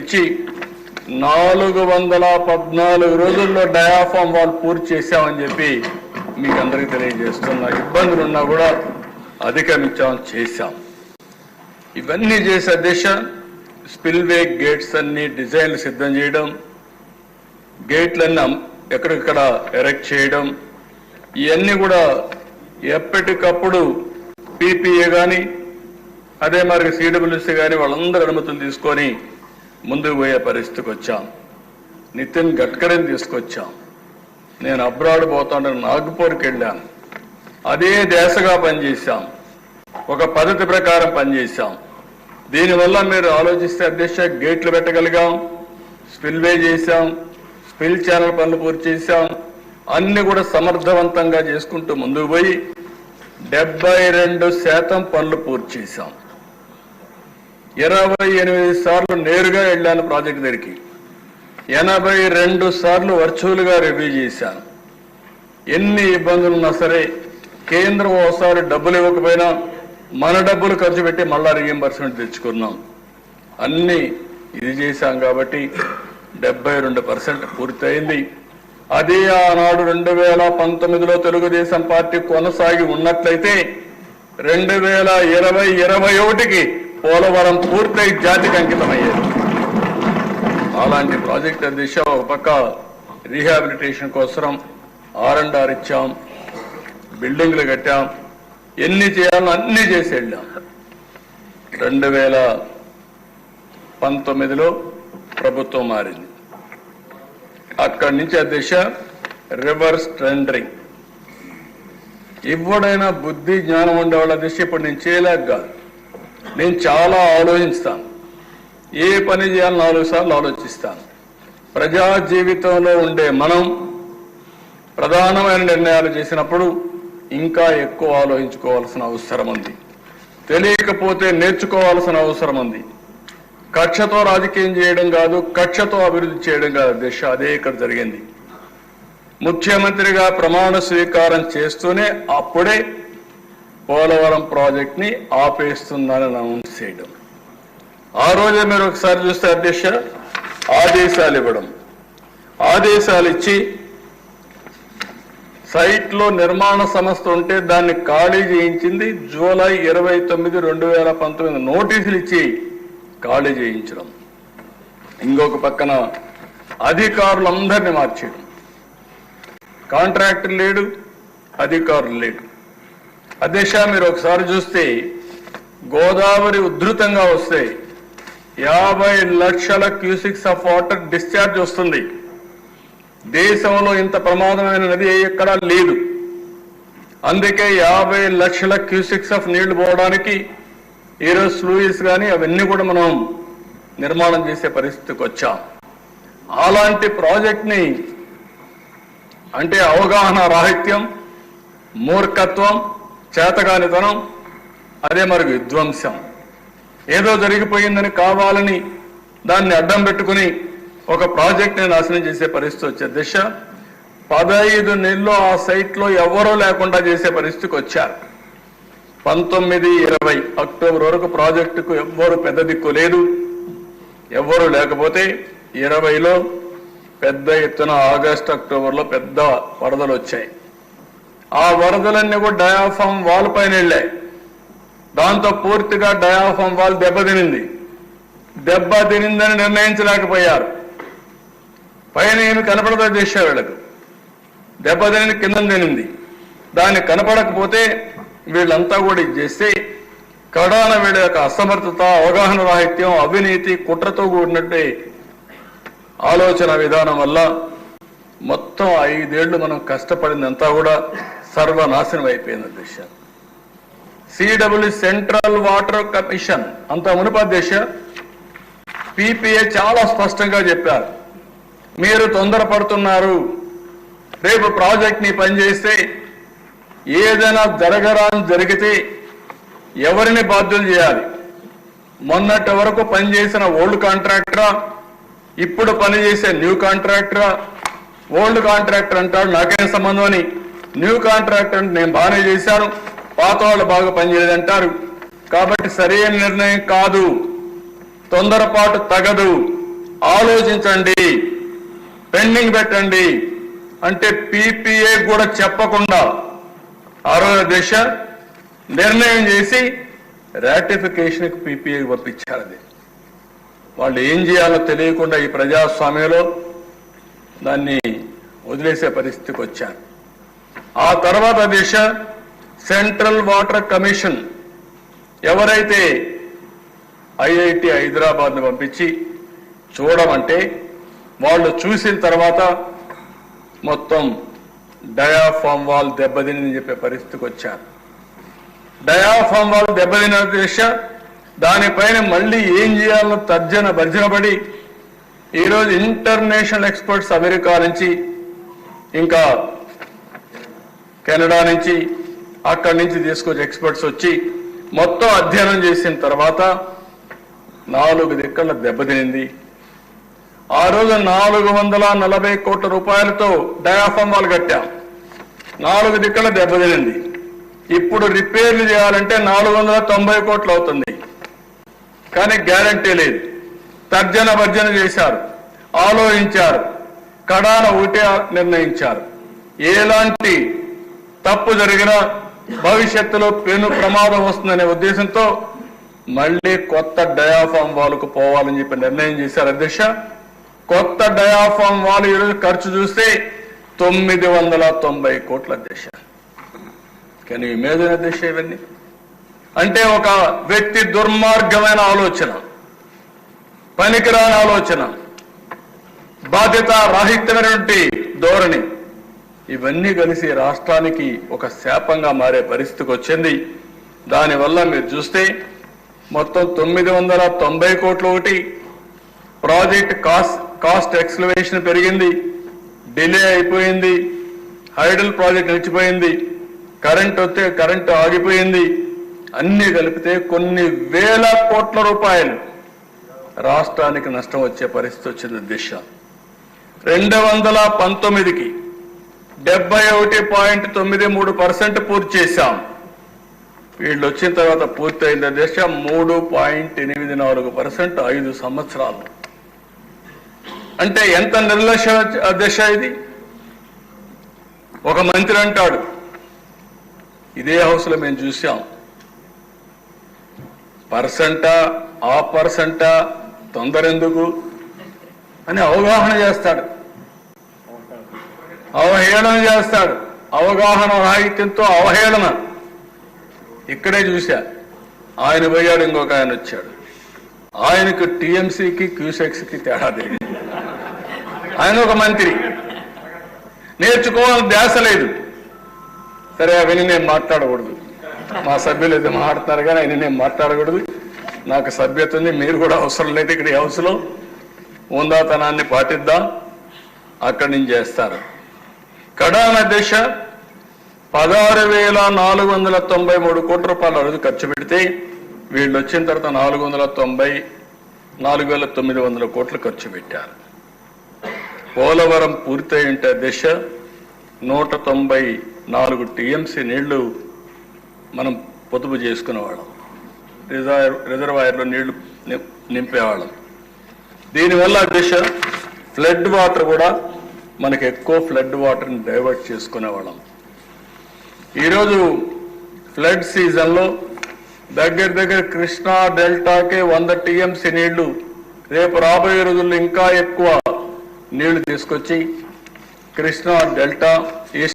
ఇచ్చి నాలుగు వందల పద్నాలుగు రోజుల్లో డయాఫామ్ వాళ్ళు పూర్తి చేశామని చెప్పి మీకు అందరికీ తెలియజేస్తున్నా. ఇబ్బందులు ఉన్నా కూడా అధిగమించాం చేశాం. ఇవన్నీ చేసే దిశ స్పిల్వే గేట్స్ అన్ని డిజైన్లు సిద్ధం చేయడం గేట్లన్నీ ఎక్కడెక్కడ ఎక్కడిక్కడ ఎరెక్ట్ చేయడం ఇవన్నీ కూడా ఎప్పటికప్పుడు పీపీఏ కానీ అదే మరి సిడబ్ల్యూసీ కానీ వాళ్ళందరూ అనుమతులు తీసుకొని ముందుకు పోయే పరిస్థితికి వచ్చాం. నితిన్ గడ్కరీని తీసుకొచ్చాం. నేను అబ్రాడ్ పోతుంటే నాగ్పూర్కి వెళ్ళాను. అదే దేశగా పనిచేశాం. ఒక పద్ధతి ప్రకారం పనిచేశాం. దీనివల్ల మీరు ఆలోచిస్తే అధ్యక్ష గేట్లు పెట్టగలిగాం స్పిల్వే చేశాం స్పిల్ ఛానల్ పనులు పూర్తి చేశాం. అన్ని కూడా సమర్థవంతంగా చేసుకుంటూ ముందుకు పోయి డెబ్బై రెండు శాతం పనులు పూర్తి చేశాం. ఇరవై ఎనిమిది సార్లు నేరుగా వెళ్ళాను ప్రాజెక్ట్ దగ్గరికి. ఎనభై రెండు సార్లు వర్చువల్గా రివ్యూ చేశాను. ఎన్ని ఇబ్బందులు ఉన్నా సరే కేంద్రం ఓసారి డబ్బులు ఇవ్వకపోయినా మన డబ్బులు ఖర్చు పెట్టి మళ్ళా రీఎంబర్స్మెంట్ తెచ్చుకున్నాం. అన్ని ఇది చేశాం కాబట్టి డెబ్బై రెండు పర్సెంట్ పూర్తయింది. అదే ఆనాడు రెండు వేల పంతొమ్మిదిలో తెలుగుదేశం పార్టీ కొనసాగి ఉన్నట్లయితే రెండు వేల ఇరవై ఇరవై ఒకటికి పోలవరం పూర్తయి జాతికి అంకితమయ్యేది అలాంటి ప్రాజెక్ట్ దిశ ఒక పక్క రీహాబిలిటేషన్ కోసం ఆర్ అండ్ ఆర్ ఇచ్చాం బిల్డింగ్లు కట్టాం ఎన్ని చేయాలో అన్ని చేసి వెళ్ళాం. రెండు వేల పంతొమ్మిదిలో ప్రభుత్వం మారింది. అక్కడి నుంచి ఆ దిశ రివర్స్ టెండరింగ్. ఎవడైనా బుద్ధి జ్ఞానం ఉండేవాళ్ళ దిశ ఇప్పుడు నేను చేయలేక కాదు నేను చాలా ఆలోచిస్తాను. ఏ పని చేయాలని నాలుగు సార్లు ఆలోచిస్తాను. ప్రజా జీవితంలో ఉండే మనం ప్రధానమైన నిర్ణయాలు చేసినప్పుడు ఇంకా ఎక్కువ ఆలోచించుకోవాల్సిన అవసరం ఉంది. తెలియకపోతే నేర్చుకోవాల్సిన అవసరం ఉంది. కక్షతో రాజకీయం చేయడం కాదు కక్షతో అభివృద్ధి చేయడం కాదు. దిశ అదే ఇక్కడ జరిగింది. ముఖ్యమంత్రిగా ప్రమాణ స్వీకారం చేస్తూనే అప్పుడే పోలవరం ప్రాజెక్ట్ని ఆపేస్తుందని అనౌన్స్ చేయడం. ఆ రోజే మీరు ఒకసారి చూస్తే అధ్యక్ష ఆదేశాలు ఇవ్వడం. ఆదేశాలు ఇచ్చి సైట్లో నిర్మాణ సంస్థ ఉంటే దాన్ని ఖాళీ చేయించింది జూలై ఇరవై తొమ్మిది రెండు వేల పంతొమ్మిది నోటీసులు ఇచ్చి ఖాళీ చేయించడం. ఇంకొక పక్కన అధికారులందరినీ మార్చేయడం. కాంట్రాక్టర్ లేడు అధికారులు లేడు అధ్యక్ష మీరు ఒకసారి చూస్తే గోదావరి ఉధృతంగా వస్తే యాభై లక్షల క్యూసిక్స్ ఆఫ్ వాటర్ డిశ్చార్జ్ వస్తుంది. దేశంలో ఇంత ప్రమాదమైన నది ఎక్కడా లేదు. అందుకే యాభై లక్షల క్యూసిక్స్ ఆఫ్ నీళ్ళు పోవడానికి ఈరోజు స్లూయిస్ కానీ అవన్నీ కూడా మనం నిర్మాణం చేసే పరిస్థితికి వచ్చాం. అలాంటి ప్రాజెక్ట్ని అంటే అవగాహన రాహిత్యం మూర్ఖత్వం చేతగానితనం అదే మరి విధ్వంసం. ఏదో జరిగిపోయిందని కావాలని దాన్ని అడ్డం పెట్టుకుని ఒక ప్రాజెక్ట్ని నాశనం చేసే పరిస్థితి వచ్చే దిశ పదహైదు నెలల్లో ఆ సైట్లో ఎవరూ లేకుండా చేసే పరిస్థితికి వచ్చారు. పంతొమ్మిది ఇరవై అక్టోబర్ వరకు ప్రాజెక్టుకు ఎవ్వరు పెద్ద దిక్కు లేదు. ఎవ్వరు లేకపోతే ఇరవైలో పెద్ద ఎత్తున ఆగస్ట్ అక్టోబర్లో పెద్ద వరదలు వచ్చాయి. ఆ వరదలన్నీ కూడా డయాఫామ్ వాల్ పైన వెళ్ళాయి. దాంతో పూర్తిగా డయాఫామ్ వాల్ దెబ్బతినింది దెబ్బ తినిందని నిర్ణయించలేకపోయారు. పైన ఏమి కనపడదో చేసే వీళ్ళకు. దెబ్బతిని కింద తినింది. దాన్ని కనపడకపోతే వీళ్ళంతా కూడా ఇది చేస్తే కడాన వీళ్ళ యొక్క అసమర్థత అవగాహన రాహిత్యం అవినీతి కుట్రతో కూడినట్టే ఆలోచన విధానం వల్ల మొత్తం ఐదేళ్ళు మనం కష్టపడిందంతా కూడా సర్వనాశనం అయిపోయింది అధ్యక్ష సిడబ్ల్యూ సెంట్రల్ వాటర్ కమిషన్ అంత మునుపు అధ్యక్ష పీపీఏ చాలా స్పష్టంగా చెప్పారు. మీరు తొందరపడుతున్నారు. రేపు ప్రాజెక్ట్ని పనిచేస్తే ఏదైనా జరగరాని జరిగితే ఎవరిని బాధ్యులు చేయాలి? మొన్నటి వరకు పనిచేసిన ఓల్డ్ కాంట్రాక్టరా? ఇప్పుడు పనిచేసే న్యూ కాంట్రాక్టరా? ఓల్డ్ కాంట్రాక్టర్ అంటాడు నాకేం సంబంధం అని? న్యూ కాంట్రాక్టర్ అంటే నేను బాగానే చేశాను. పాత వాళ్ళు బాగా పనిచేయదంటారు కాబట్టి సరైన నిర్ణయం కాదు. తొందరపాటు తగదు. ఆలోచించండి. పెండింగ్ పెట్టండి. అంటే పీపీఏ కూడా చెప్పకుండా ఆరోగ్య రోజు నిర్ణయం చేసి రాటిఫికేషన్కి పీపీఏ పంపించారు అది. వాళ్ళు ఏం చేయాలో తెలియకుండా ఈ ప్రజాస్వామ్యంలో దాన్ని వదిలేసే పరిస్థితికి వచ్చారు. ఆ తర్వాత దిశ సెంట్రల్ వాటర్ కమిషన్ ఎవరైతే ఐఐటి హైదరాబాద్ను పంపించి చూడమంటే వాళ్ళు చూసిన తర్వాత మొత్తం డయాఫామ్ వాల్ దెబ్బతిని చెప్పే పరిస్థితికి వచ్చారు. డయాఫామ్ వాల్ దెబ్బతిన దిశ దానిపైన మళ్ళీ ఏం చేయాలో తర్జన భర్జనపడి ఈరోజు ఇంటర్నేషనల్ ఎక్స్పర్ట్స్ అమెరికా నుంచి ఇంకా కెనడా నుంచి అక్కడి నుంచి తీసుకొచ్చి ఎక్స్పర్ట్స్ వచ్చి మొత్తం అధ్యయనం చేసిన తర్వాత నాలుగు దిక్కల దెబ్బతినింది ఆ రోజు నాలుగు వందల నలభై కోట్ల రూపాయలతో డయాఫామ్ వాల్ కట్టాం. నాలుగు దిక్కల దెబ్బతినింది ఇప్పుడు రిపేర్లు చేయాలంటే నాలుగు వందల తొంభై కోట్లు అవుతుంది. కానీ గ్యారంటీ లేదు. తర్జన భర్జన చేశారు. ఆలోచించారు. కడాన ఒకటే నిర్ణయించారు. ఎలాంటి తప్పు జరిగినా భవిష్యత్తులో పెను ప్రమాదం వస్తుందనే ఉద్దేశంతో మళ్ళీ కొత్త డయాఫామ్ వాల్కు పోవాలని చెప్పి నిర్ణయం చేశారు అధ్యక్ష. కొత్త డయాఫామ్ వాల్ ఈరోజు ఖర్చు చూస్తే తొమ్మిది వందల తొంభై కోట్ల అధ్యక్ష. కానీ ఇమేజిన్ అధ్యక్ష ఇవన్నీ? అంటే ఒక వ్యక్తి దుర్మార్గమైన ఆలోచన పనికిరాని ఆలోచన బాధ్యత రాహిత్యమైనటువంటి ధోరణి ఇవన్నీ కలిసి రాష్ట్రానికి ఒక శాపంగా మారే పరిస్థితికి వచ్చింది. దానివల్ల మీరు చూస్తే మొత్తం తొమ్మిది వందల తొంభై కోట్లు ఒకటి ప్రాజెక్ట్ కాస్ట్ కాస్ట్ ఎక్స్లవేషన్ పెరిగింది. డిలే అయిపోయింది. హైడల్ ప్రాజెక్ట్ నిలిచిపోయింది. కరెంట్ వస్తే కరెంట్ ఆగిపోయింది. అన్ని కలిపితే కొన్ని వేల కోట్ల రూపాయలు రాష్ట్రానికి నష్టం వచ్చే పరిస్థితి వచ్చింది దిశ. రెండు వందల పంతొమ్మిదికి డెబ్బై ఒకటి పాయింట్ తొమ్మిది మూడు పర్సెంట్ పూర్తి చేశాం. వీళ్ళు వచ్చిన తర్వాత పూర్తయిన దశ మూడు పాయింట్ ఎనిమిది నాలుగు పర్సెంట్ ఐదు సంవత్సరాలు. అంటే ఎంత నిర్లక్ష్య దశ ఇది? ఒక మంత్రి అంటాడు ఇదే హౌస్లో మేము చూసాం పర్సెంటా ఆ పర్సెంటా తొందరెందుకు? అని అవగాహన చేస్తాడు. అవహేళన చేస్తాడు. అవగాహన రాహిత్యంతో అవహేళన. ఇక్కడే చూశా. ఆయన పోయాడు ఇంకొక ఆయన వచ్చాడు. ఆయనకు టీఎంసీకి క్యూసెక్స్కి తేడా తెలియదు ఆయన ఒక మంత్రి. నేర్చుకోవాలని ధ్యాస లేదు. సరే అవన్నీ నేను మాట్లాడకూడదు. మా సభ్యులు అయితే మాట్లాడతారు కానీ ఆయన నేను మాట్లాడకూడదు. నాకు సభ్యత ఉంది మీరు కూడా అవసరం లేదు. ఇక్కడ ఈ హౌస్లో ఉందాతనాన్ని పాటిద్దాం. అక్కడి నుంచి చేస్తారు. కడాన దిశ పదహారు వేల నాలుగు వందల తొంభై మూడు కోట్ల రూపాయల రోజు ఖర్చు పెడితే వీళ్ళు వచ్చిన తర్వాత నాలుగు వందల తొంభై నాలుగు వేల తొమ్మిది వందల కోట్లు ఖర్చు పెట్టారు. పోలవరం పూర్తయింటే దశ దిశ నూట తొంభై నాలుగు టీఎంసీ నీళ్ళు మనం పొదుపు చేసుకునేవాళ్ళం. రిజర్వ్ రిజర్వాయర్లో నీళ్ళు నిం- నింపేవాళ్ళం. దీనివల్ల దిశ ఫ్లడ్ వాటర్ కూడా మనకి ఎక్కువ ఫ్లడ్ వాటర్ని డైవర్ట్ చేసుకునేవాళ్ళం ఈరోజు ఫ్లడ్ సీజన్లో దగ్గర దగ్గర కృష్ణా డెల్టాకే వంద టీఎంసీ నీళ్ళు. రేపు రాబోయే రోజుల్లో ఇంకా ఎక్కువ నీళ్ళు తీసుకొచ్చి కృష్ణా డెల్టా